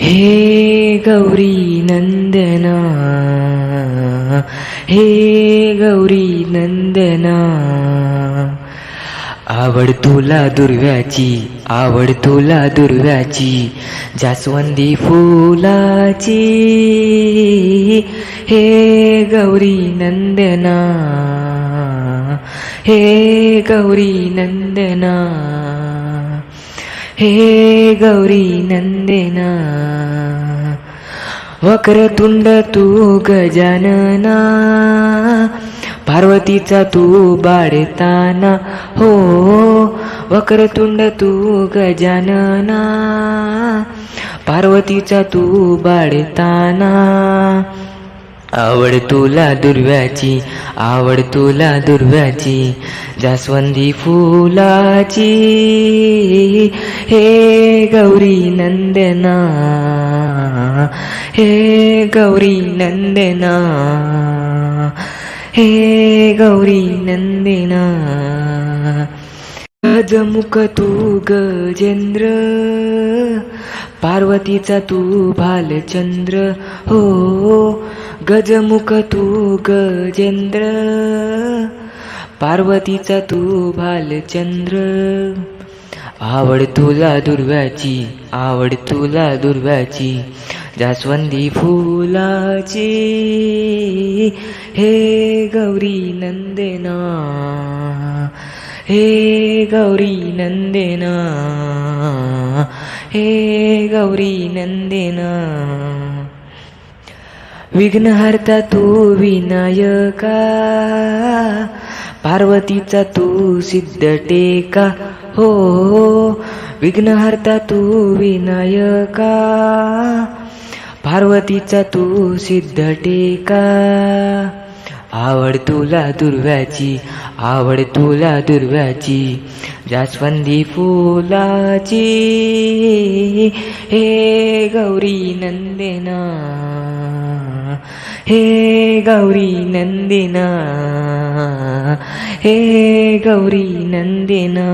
हे गौरी नंदना हे गौरी नंदना आवड तुला दुर्व्याची आवड तुला दुर्व्याची जास्वंदी फुलाची. हे गौरी नंदना हे गौरी नंदना. हे गौरी नंदेना वक्रतुंड तू गजानना पार्वतीचा तू बाळताना हो वक्रतुंड तू गजानना पार्वतीचा तू बाळताना आवड तुला दुर्व्याची आवड तुला दुर्व्याची जास्वंदी फुलाची. हे गौरी नंदना हे गौरी नंदना हे गौरी नंदना. गजमुख तू गजेंद्र पार्वतीचा तू भालचंद्र हो. गजमुख तू गजेंद्र पार्वतीचा तू भालचंद्र आवड तुला दुर्व्याची आवड तुला दुर्व्याची जास्वंदी फुलाची. हे गौरी नंदेना हे गौरी नंदेना हे गौरी नंदेना. विघ्नहर्ता तू विनायका पार्वतीचा तू सिद्ध टेका हो, हो. विघ्नहर्ता तू विनायका पार्वतीचा तू सिद्ध टेका आवड तुला दुर्व्याची आवड तुला दुर्व्याची जास्वंदी फुलाची. हे गौरी नंदेना. हे गौरी नंदिना हे गौरी नंदिना